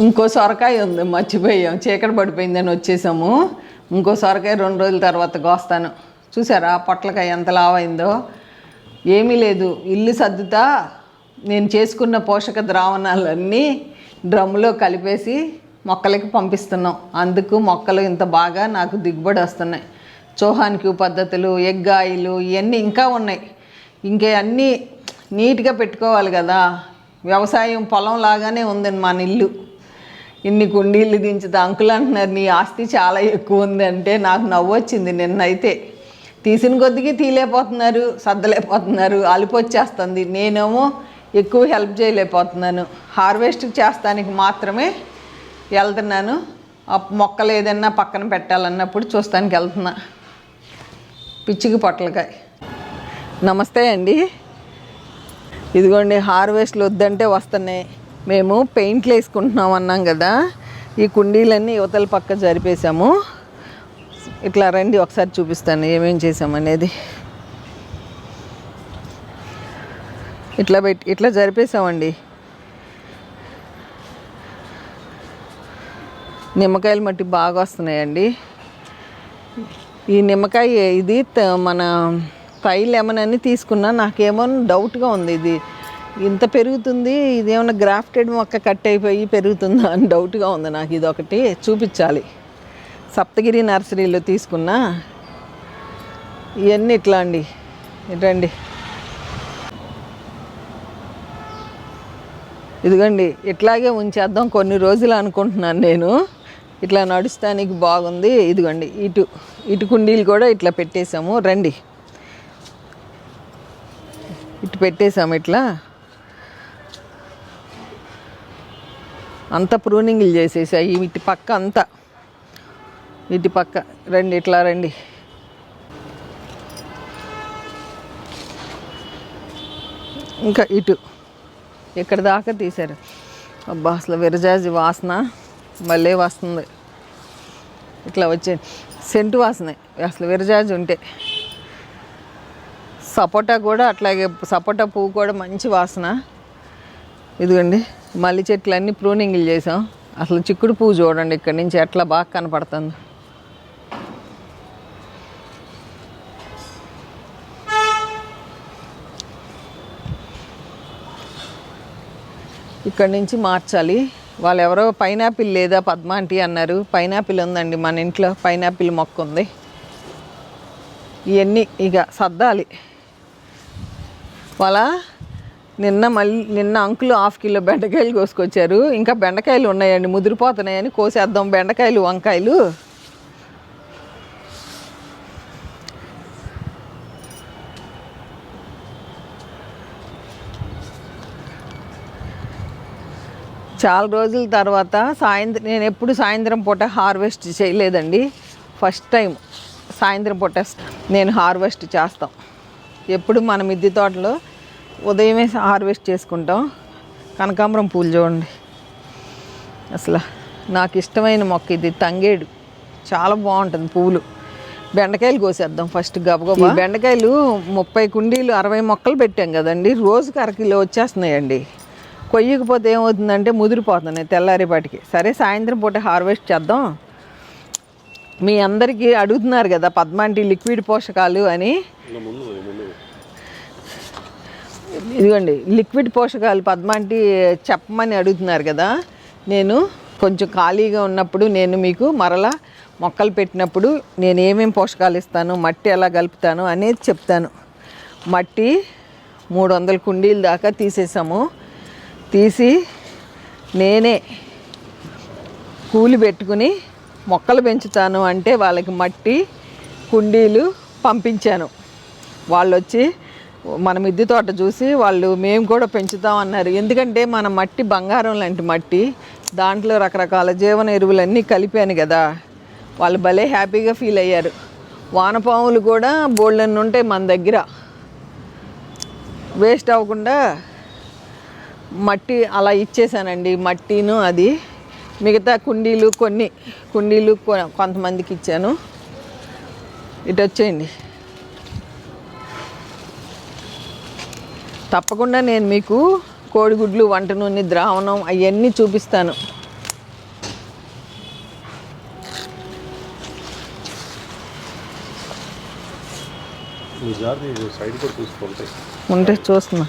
ఇంకో సొరకాయ ఉంది మర్చిపోయాం. చీకటి పడిపోయిందని వచ్చేసాము. ఇంకో సొరకాయ రెండు రోజుల తర్వాత కోస్తాను. చూసారా పొట్లకాయ ఎంత లావైందో? ఏమీ లేదు. ఇల్లు సర్దుతా నేను చేసుకున్న పోషక ద్రావణాలన్నీ డ్రమ్ములో కలిపేసి మొక్కలకి పంపిస్తున్నాం. అందుకు మొక్కలు ఇంత బాగా నాకు దిగుబడి వస్తున్నాయి. చోహాన్ పద్ధతులు ఎగ్ ఇవన్నీ ఇంకా ఉన్నాయి. ఇంకే అన్నీ నీట్గా పెట్టుకోవాలి కదా. వ్యవసాయం పొలం లాగానే ఉంది మన ఇల్లు. ఇన్ని కుండీలు దించుతా. అంకుల్ అంటున్నారు నీ ఆస్తి చాలా ఎక్కువ ఉంది అంటే నాకు నవ్వు వచ్చింది నిన్నైతే. తీసిన కొద్దికి తీలేకపోతున్నారు సర్దలేకపోతున్నారు అలిపొచ్చేస్తుంది. నేనేమో ఎక్కువ హెల్ప్ చేయలేకపోతున్నాను. హార్వెస్ట్ చేస్తానికి మాత్రమే వెళ్తున్నాను. మొక్కలు ఏదైనా పక్కన పెట్టాలన్నప్పుడు చూస్తానికి వెళ్తున్నా. పిచ్చికి పొట్లకాయ. నమస్తే అండి. ఇదిగోండి హార్వెస్ట్లు వద్దంటే వస్తున్నాయి. మేము పెయింట్లు వేసుకుంటున్నాం అన్నాం కదా. ఈ కుండీలన్నీ యువతల పక్క జరిపేశాము. ఇట్లా రండి ఒకసారి చూపిస్తాను ఏమేం చేసామనేది ఇట్లా పెట్టి ఇట్లా జరిపేసామండి నిమ్మకాయలు మట్టి బాగా వస్తున్నాయండి. ఈ నిమ్మకాయ ఇది త- మన పై లెమన్ అని తీసుకున్నా నాకేమో డౌట్గా ఉంది ఇది. ఇంత పెరుగుతుంది ఇది గ్రాఫ్టెడ్ మొక్క కట్ అయిపోయి పెరుగుతుందా అని డౌట్గా ఉంది నాకు. ఇది ఒకటి చూపించాలి. సప్తగిరి నర్సరీలో తీసుకున్నా ఇవన్నీ ఇట్లా అండి. రండి ఇదిగోండి ఇట్లాగే ఉంచేద్దాం కొన్ని రోజులు అనుకుంటున్నాను నేను. ఇట్లా నడుస్తానికి బాగుంది. ఇదిగోండి ఇటు ఇటు కుండీలు కూడా ఇట్లా పెట్టేశాము. రండి. ఇటు పెట్టేశాము ఇట్లా. అంత ప్రూనింగ్లు చేసేసాయి ఇటు పక్క అంతా. ఇటు పక్క. రండి ఇట్లా రండి. ఇంకా ఇటు. ఇక్కడ దాకా తీశారు? అబ్బా అసలు విరజాజి వాసన మళ్ళీ వస్తుంది. ఇట్లా వచ్చే సెంటు వాసన. అసలు విరజాజి ఉంటే. సపోటా కూడా అట్లాగే సపోటా పువ్వు కూడా మంచి వాసన. ఇదిగోండి. మల్లి చెట్లు అన్నీ ప్రూనింగ్లు చేసాం. అసలు చిక్కుడు పువ్వు చూడండి ఇక్కడ నుంచి ఎట్లా బాగా కనపడుతుంది. ఇక్కడి నుంచి మార్చాలి. వాళ్ళు ఎవరో పైనాపిల్ లేదా పద్మాంటి అన్నారు. పైనాపిల్ ఉందండి మన ఇంట్లో. పైనాపిల్ మొక్క ఉంది. ఇవన్నీ ఇక సర్దాలి. వాళ్ళ నిన్న మళ్ళీ నిన్న అంకులు హాఫ్ కిలో బెండకాయలు కోసుకొచ్చారు. ఇంకా బెండకాయలు ఉన్నాయండి ముదిరిపోతున్నాయని కోసేద్దాం. బెండకాయలు వంకాయలు. చాలా రోజుల తర్వాత సాయంత్రం నేను ఎప్పుడు సాయంత్రం పూట హార్వెస్ట్ చేయలేదండి. ఫస్ట్ టైం సాయంత్రం పూట నేను హార్వెస్ట్ చేస్తాం. ఎప్పుడు మన మిద్దె తోటలో ఉదయమే హార్వెస్ట్ చేసుకుంటాం. కనకాంబరం పూలు చూడండి. అసలు నాకు ఇష్టమైన మొక్క ఇది తంగేడు. చాలా బాగుంటుంది పువ్వులు బెండకాయలు కోసేద్దాం ఫస్ట్ గబగబా. ఈ బెండకాయలు ముప్పై కుండీలు అరవై మొక్కలు పెట్టాం కదండి. రోజుకి అరకిలో వచ్చేస్తున్నాయండి. కొయ్యకపోతే ఏమవుతుందంటే ముదిరిపోతున్నాయి తెల్లారేపాటికి. సరే సాయంత్రం పూట హార్వెస్ట్ చేద్దాం. మీ అందరికీ అడుగుతున్నారు కదా పద్మాంటి లిక్విడ్ పోషకాలు అని. ఇదిగోండి లిక్విడ్ పోషకాలు పద్మాంటి చెప్పమని అడుగుతున్నారు కదా. నేను కొంచెం ఖాళీగా ఉన్నప్పుడు నేను మీకు మరలా మొక్కలు పెట్టినప్పుడు నేను ఏమేమి పోషకాలు ఇస్తాను మట్టి ఎలా కలుపుతాను అనేది చెప్తాను. మట్టి మూడు వందల కుండీల దాకా తీసేసాము. తీసి నేనే కూలి పెట్టుకుని మొక్కలు పెంచుతాను అంటే వాళ్ళకి మట్టి కుండీలు పంపించాను. వాళ్ళు వచ్చి మన మిద్దె తోట చూసి వాళ్ళు మేము కూడా పెంచుతాం అన్నారు. ఎందుకంటే మన మట్టి బంగారం లాంటి మట్టి దాంట్లో రకరకాల జీవన ఎరువులన్నీ కలిపాను కదా. వాళ్ళు భలే హ్యాపీగా ఫీల్ అయ్యారు. వానపాములు కూడా బోల్డన్ని ఉంటాయి మన దగ్గర వేస్ట్ అవ్వకుండా మట్టి అలా ఇచ్చేసానండి. మట్టిను అది మిగతా కుండీలు కొన్ని కుండీలు కొ- కొంతమందికి ఇచ్చాను. ఇటు వచ్చేయండి తప్పకుండా నేను మీకు కోడిగుడ్లు వంట నూనె ద్రావణం అవన్నీ చూపిస్తాను. ఉంటే చూస్తున్నా.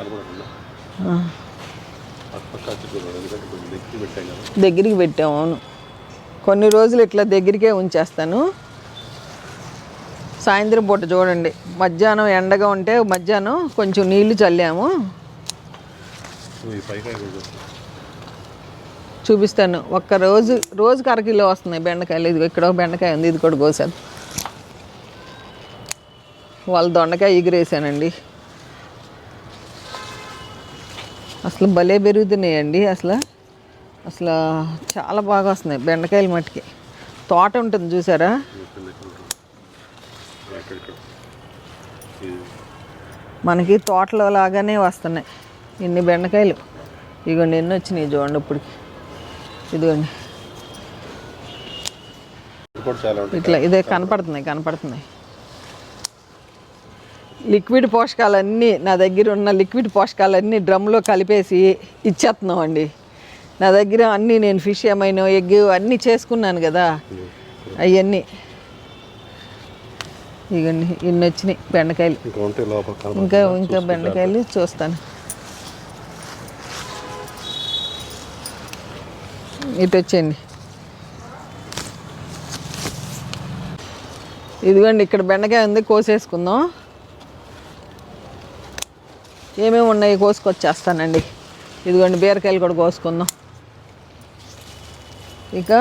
దగ్గరికి పెట్టాము అవును. కొన్ని రోజులు ఇట్లా దగ్గరికే ఉంచేస్తాను. సాయంత్రం పూట చూడండి. మధ్యాహ్నం ఎండగా ఉంటే మధ్యాహ్నం కొంచెం నీళ్ళు చల్లాము. చూపిస్తాను. ఒక్క రోజు రోజుకి అరకిలో వస్తున్నాయి బెండకాయలు. ఇది ఇక్కడ ఒక బెండకాయ ఉంది ఇది కూడా కోసాను. వాళ్ళ దొండకాయ ఎగిరేసానండి. అసలు భలే పెరుగుతున్నాయండి అసలు. అసలు చాలా బాగా వస్తున్నాయి బెండకాయలు మట్టుకి. తోట ఉంటుంది చూసారా ఇక్కడ ఇక్కడ ఉంటుంది. ఎక్కడెక్కడ ఇది మనకి తోటలో లాగానే వస్తున్నాయి. ఇన్ని బెండకాయలు. ఇదిగోండి ఎన్ని వచ్చినాయి చూడండి ఇప్పటికి. ఇదిగోండి. ఇట్లా ఇదే కనపడుతున్నాయి కనపడుతున్నాయి. లిక్విడ్ పోషకాలన్నీ నా దగ్గర ఉన్న లిక్విడ్ పోషకాలన్నీ డ్రమ్లో కలిపేసి ఇచ్చేస్తున్నాం అండి. నా దగ్గర అన్నీ నేను ఫిష్ ఏమైనా ఎగ్ అన్నీ చేసుకున్నాను కదా. అవన్నీ ఇగండి ఇన్ని వచ్చినాయి బెండకాయలు. ఇంకా? ఇంకా బెండకాయలు చూస్తాను. ఇటు వచ్చేయండి ఇదిగోండి ఇక్కడ బెండకాయ ఉంది కోసేసుకుందాం. ఏమేమి ఉన్నాయి కోసుకొచ్చేస్తానండి. ఇదిగోండి బీరకాయలు కూడా కోసుకుందాం. ఇక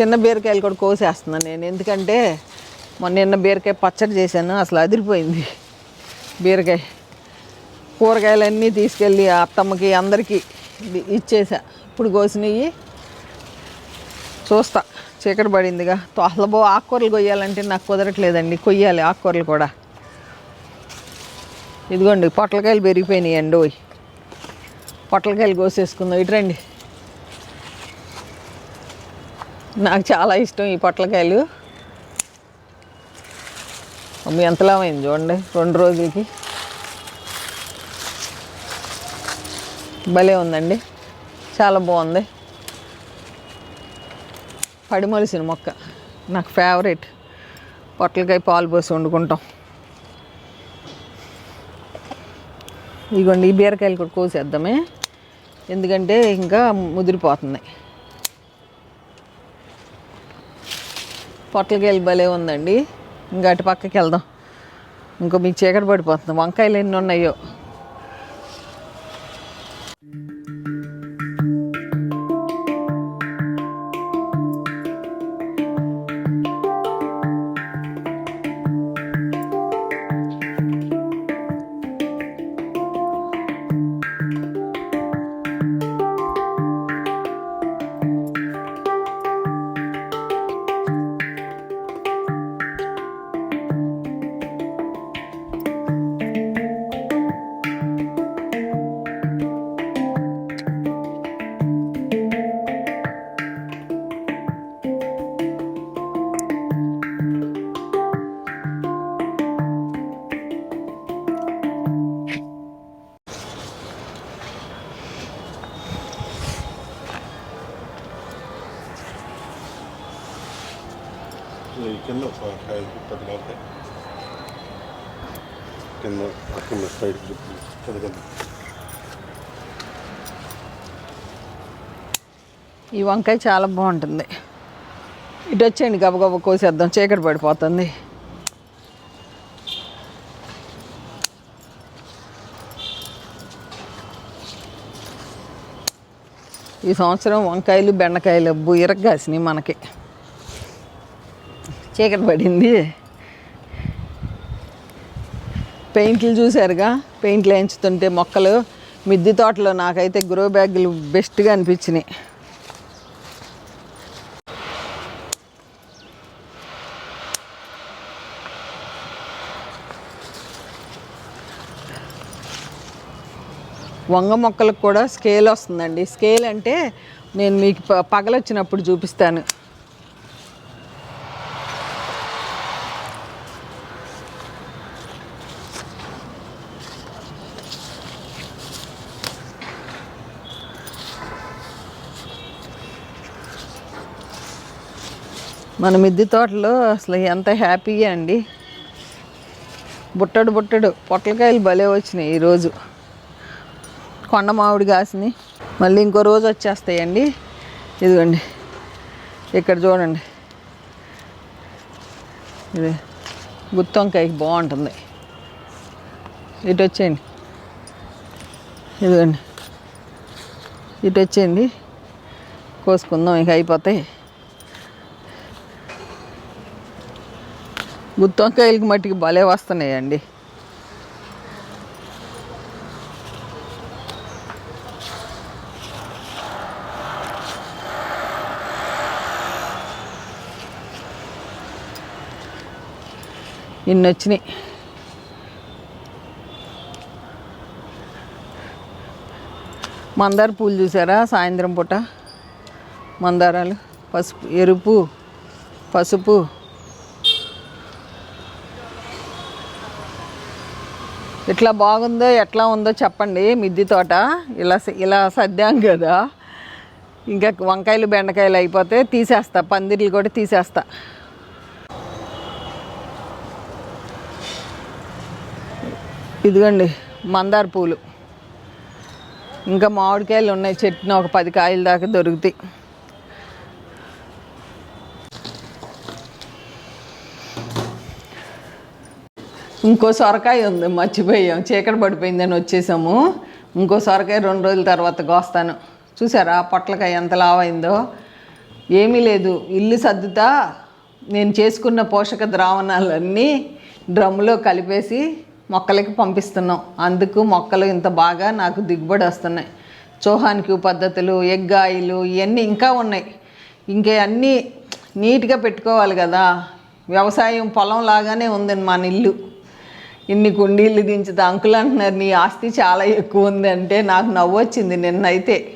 చిన్న బీరకాయలు కూడా కోసేస్తున్నాను నేను. ఎందుకంటే మొన్న నిన్న బీరకాయ పచ్చడి చేశాను అసలు అదిరిపోయింది. బీరకాయ కూరగాయలన్నీ తీసుకెళ్ళి ఆ అత్తమ్మకి అందరికీ ఇచ్చేసా. ఇప్పుడు కోసినవి చూస్తా చీకటి పడిందిగా. తోహలబో ఆకుకూరలు కొయ్యాలంటే నాకు కుదరట్లేదండి. కొయ్యాలి ఆకుకూరలు కూడా. ఇదిగోండి పొట్లకాయలు పెరిగిపోయినాయి అండి ఓయ్. పొట్లకాయలు కోసేసుకుందాం. ఇటు రండి. నాకు చాలా ఇష్టం ఈ పొట్లకాయలు. అమ్మ ఎంత చూడండి రెండు రోజులకి. భలే ఉందండి చాలా బాగుంది. పడిమలిసిన మొక్క నాకు ఫేవరెట్ పొట్లకాయ పాలు పోసి వండుకుంటాం. ఇదిగోండి ఈ బీరకాయలు కూడా కోసేద్దామే. ఎందుకంటే ఇంకా ముదిరిపోతున్నాయి పొట్లకాయలు భలే ఉందండి. ఇంకా అటు పక్కకి వెళ్దాం. ఇంకో మీకు చీకటి పడిపోతుంది. వంకాయలు ఎన్ని ఉన్నాయో. ఈ వంకాయ చాలా బాగుంటుంది. ఇటు వచ్చేయండి గబగబ కోసేద్దాం. చీకటి పడిపోతుంది. ఈ సంవత్సరం వంకాయలు బెండకాయలు అబ్బు ఇరగ్గాసినాయి మనకి. చీకటి పడింది. పెయింట్లు చూసారుగా పెయింట్లు వేయించుతుంటే మొక్కలు మిద్దె తోటలో నాకైతే గ్రో బ్యాగులు బెస్ట్గా అనిపించినాయి. వంగ మొక్కలకు కూడా స్కేల్ వస్తుందండి. స్కేల్ అంటే నేను మీకు ప- పగలొచ్చినప్పుడు చూపిస్తాను. మన మిద్దె తోటలో అసలు ఎంత హ్యాపీగా అండి. బుట్టడు బుట్టడు పొట్లకాయలు భలే వచ్చినాయి ఈరోజు. కొండ మామిడి కాసింది మళ్ళీ ఇంకో రోజు వచ్చేస్తాయండి. ఇదిగోండి. ఇక్కడ చూడండి. ఇది గుత్తొంకాయ బాగుంటుంది. ఇటు వచ్చేయండి. ఇదిగోండి. ఇటు వచ్చేయండి. కోసుకుందాం ఇక అయిపోతాయి. గుత్తొంకాయలకి మట్టికి భలే వస్తున్నాయండి. ఇన్ని వచ్చినాయి. మందార పూలు చూసారా? సాయంత్రం పూట మందారాలు. పసుపు ఎరుపు పసుపు. ఇట్లా బాగుందో ఎట్లా ఉందో చెప్పండి. మిద్ది తోట. ఇలా ఇలా సర్దాం కదా. ఇంకా వంకాయలు బెండకాయలు అయిపోతే తీసేస్తా. పందిర్లు కూడా తీసేస్తా. ఇదిగోండి మందార పూలు. ఇంకా మామిడికాయలు ఉన్నాయి చెట్టున ఒక పది కాయల దాకా దొరుకుతాయి. ఇంకో సొరకాయ ఉంది మర్చిపోయాం చీకటి పడిపోయిందని వచ్చేసాము. ఇంకో సొరకాయ రెండు రోజుల తర్వాత కోస్తాను. చూసారా పొట్లకాయ ఎంత లావైందో. ఏమీ లేదు ఇల్లు సర్దుతా నేను చేసుకున్న పోషక ద్రావణాలన్నీ డ్రమ్ములో కలిపేసి మొక్కలకి పంపిస్తున్నాం. అందుకు మొక్కలు ఇంత బాగా నాకు దిగుబడి వస్తున్నాయి. చోహానికి పద్ధతులు ఎగ్గాయిలు ఇవన్నీ ఇంకా ఉన్నాయి. ఇంకా అన్నీ నీట్గా పెట్టుకోవాలి కదా. వ్యవసాయం పొలం లాగానే ఉందండి మన ఇల్లు. ఇన్ని కుండీలు దించుతా. అంకులు అంటున్నారు నీ ఆస్తి చాలా ఎక్కువ ఉంది అంటే నాకు నవ్వు వచ్చింది నిన్నైతే.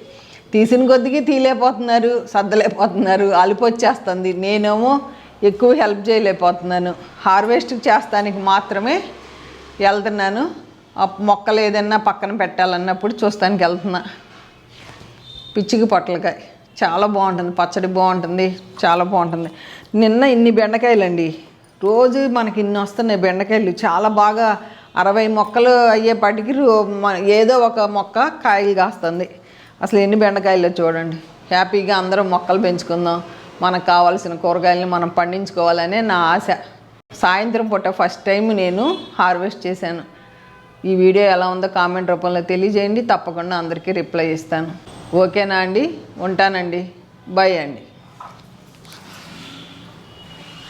తీసిన కొద్దికి తీలేకపోతున్నారు సర్దలేకపోతున్నారు అలుపు వచ్చేస్తుంది నేనేమో ఎక్కువ హెల్ప్ చేయలేకపోతున్నాను. హార్వెస్ట్ చేస్తానికి మాత్రమే వెళ్తున్నాను మొక్కలు ఏదైనా పక్కన పెట్టాలన్నప్పుడు చూస్తానికి వెళ్తున్నా. పిచ్చికి పొట్లకాయ. చాలా బాగుంటుంది. పచ్చడి బాగుంటుంది. చాలా బాగుంటుంది. నిన్న ఇన్ని బెండకాయలండి. రోజు మనకి ఇన్ని వస్తున్నాయి బెండకాయలు. చాలా బాగా అరవై మొక్కలు అయ్యేపాటికి రో- ఏదో ఒక మొక్క కాయలు కాస్తుంది. అసలు ఎన్ని బెండకాయలు చూడండి. హ్యాపీగా అందరం మొక్కలు పెంచుకుందాం. మనకు కావాల్సిన కూరగాయలను మనం పండించుకోవాలనే నా ఆశ. సాయంత్రం పూట ఫస్ట్ టైం నేను హార్వెస్ట్ చేశాను. ఈ వీడియో ఎలా ఉందో కామెంట్ రూపంలో తెలియజేయండి. తప్పకుండా అందరికీ రిప్లై ఇస్తాను. ఓకేనా అండి? ఉంటానండి. బాయ్ అండి.